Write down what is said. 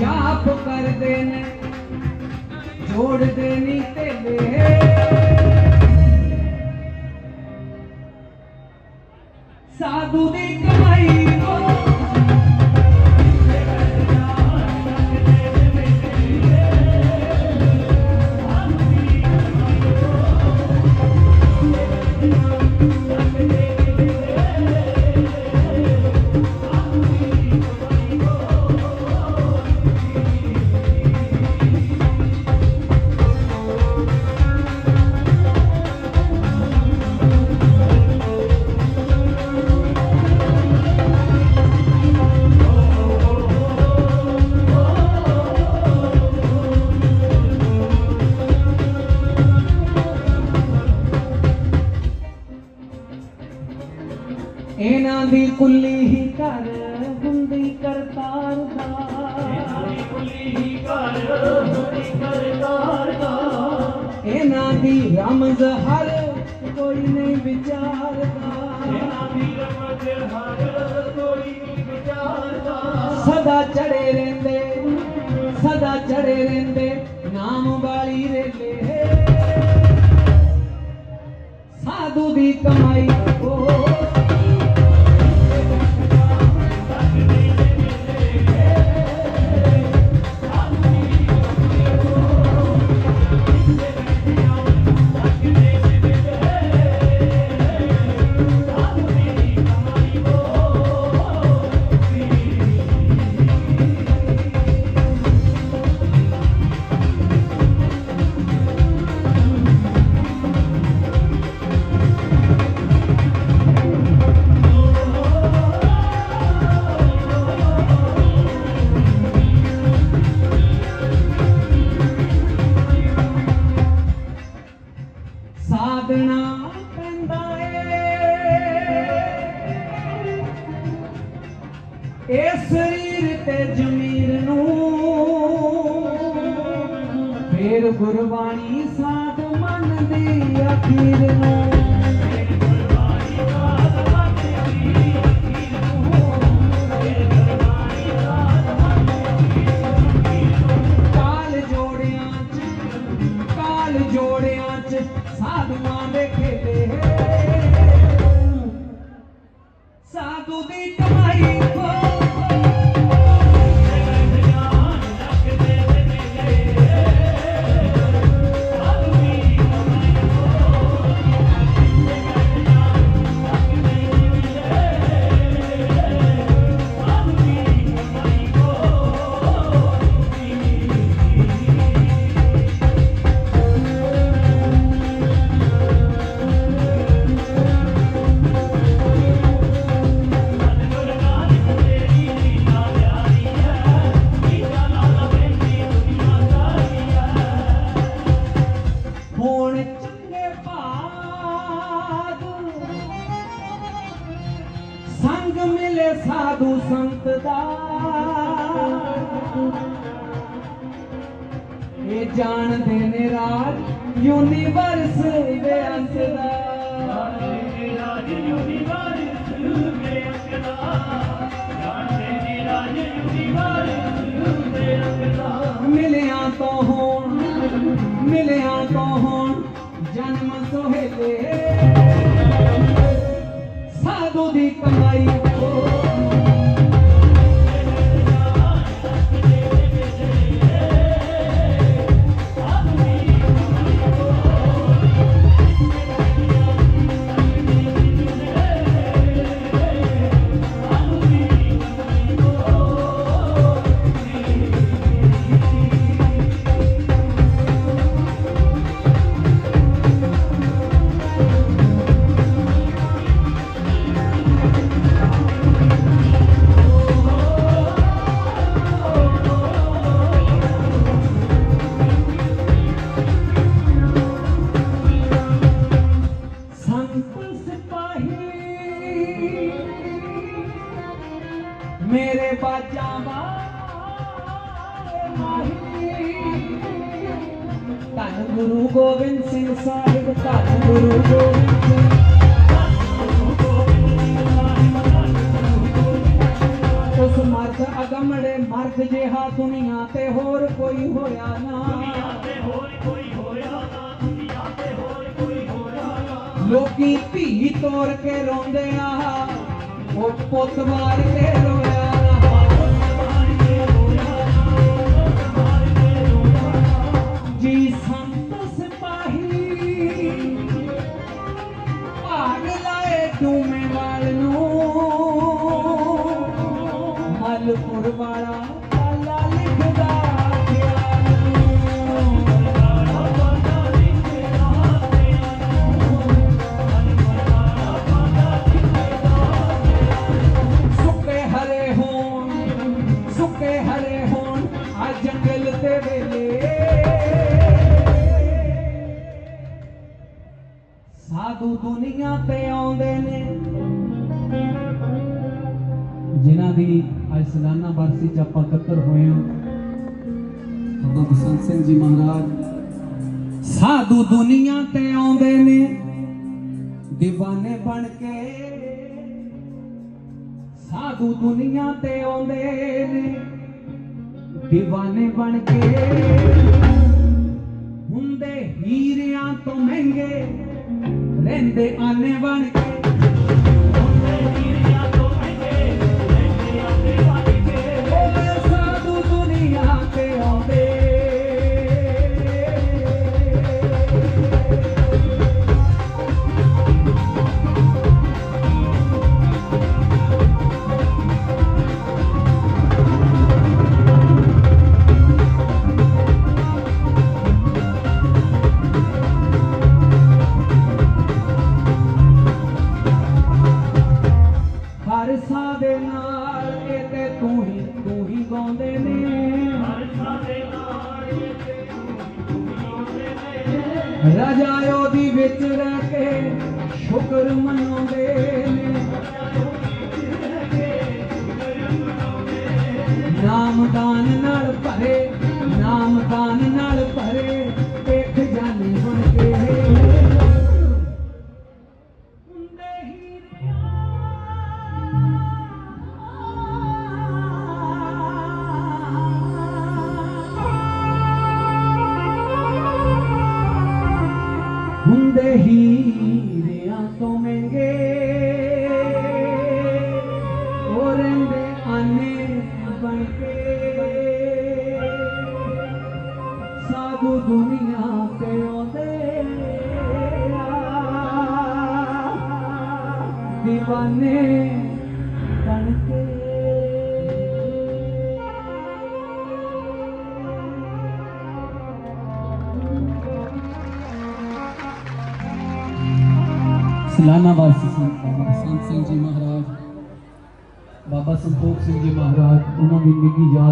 ਜਾਪ ਕਰਦੇ ਨੇ ਜੋੜਦੇ ਨਹੀਂ ਇਹਨਾਂ ਦੀ ਕੁੱਲੀ ਹੀ ਘਰ ਹੁੰਦੀ ਕਰਤਾਰ ਦਾ ਇਹਨਾਂ ਦੀ ਰਮਜ਼ ਹਰ ਕੋਈ ਨਹੀਂ ਵਿਚਾਰਦਾ। ਸਦਾ ਚੜੇ ਰਹਿੰਦੇ ਸਦਾ ਚੜੇ ਰਹਿੰਦੇ ਨਾਮ ਵਾਲੀ ਰੇਲੇ। ਸਾਧੂ ਦੀ ਕਮਾਈ ਇਹ ਸਰੀਰ ਤੇ ਜ਼ਮੀਰ ਨੂੰ। ਫੇਰ ਗੁਰਬਾਣੀ ਸਾਧ ਮਨ ਦੀ ਅਖੀਰ ਨੂੰ। ਜਾਣਦੇ ਨੇ ਰਾਜ ਯੂਨੀਵਰਸ ਦੇ ਅੰਤ ਦਾ ਮਿਲਿਆ ਤੋਂ ਹੋਣ ਮਿਲਿਆ ਤੋਂ ਹੋਣ ਜਨਮ ਸੋਹੇਲੇ ਸਾਧੂ ਦੀ ਕਮਾਈ ਮੇਰੇ ਬਾਜਾਂ ਵਾਲੇ ਮਾਹੀ। ਧੰਨ ਗੁਰੂ ਗੋਬਿੰਦ ਸਿੰਘ ਸਾਹਿਬ, ਧੰਨ ਗੁਰੂ ਗੋਬਿੰਦ ਉਸ ਮਰਦ ਅਗਮੜੇ ਮਰਦ ਜਿਹਾ ਦੁਨੀਆ ਤੇ ਹੋਰ ਕੋਈ ਹੋਇਆ ਨਾ। ਲੋਕੀ ਧੀ ਤੋੜ ਕੇ ਰੋਂਦੇ ਆ ਉਹ ਪੁੱਤ ਮਾਰ ਕੇ ਰੋਇਆ ਦੁਨੀਆ ਤੇ ਆਉਂਦੇ ਨੇ। ਜਿਨ੍ਹਾਂ ਦੀ ਅੱਜ ਸਲਾਨਾ ਬਰਸੀ ਚ ਆਪਾਂ ਇਕੱਤਰ ਹੋਏ ਹਾਂ। ਬਾਬਾ ਬਸੰਤ ਸਿੰਘ ਜੀ ਮਹਾਰਾਜ, ਸਾਧੂ ਦੁਨੀਆ ਤੇ ਆਉਂਦੇ ਨੇ। دیਵਾਨੇ ਬਣ ਕੇ ਸਾਧੂ ਦੁਨੀਆ ਤੇ ਆਉਂਦੇ ਨੇ। دیਵਾਨੇ ਬਣ ਕੇ ਹੁੰਦੇ ਹੀਰਿਆਂ ਤੋਂ ਮਹਿੰਗੇ ਰਹਿੰਦੇ ਆਨੇ ਉਹ ਬਣ ਕੇ ਸਾਧੂ ਦੁਨੀਆ ਤੇ ਆਉਂਦੇ دیਵਾਨੇ ਬਣ ਕੇ ਸਲਾਨਾ ਵਾਸੀ ਸੰਤ ਸਿੰਘ ਜੀ ਮਹਾਰਾਜ ਬਾਬਾ ਸੰਤੋਖ ਸਿੰਘ ਜੀ ਮਹਾਰਾਜ ਉਹਨਾਂ ਦੀ ਨਿੱਘੀ ਯਾਦ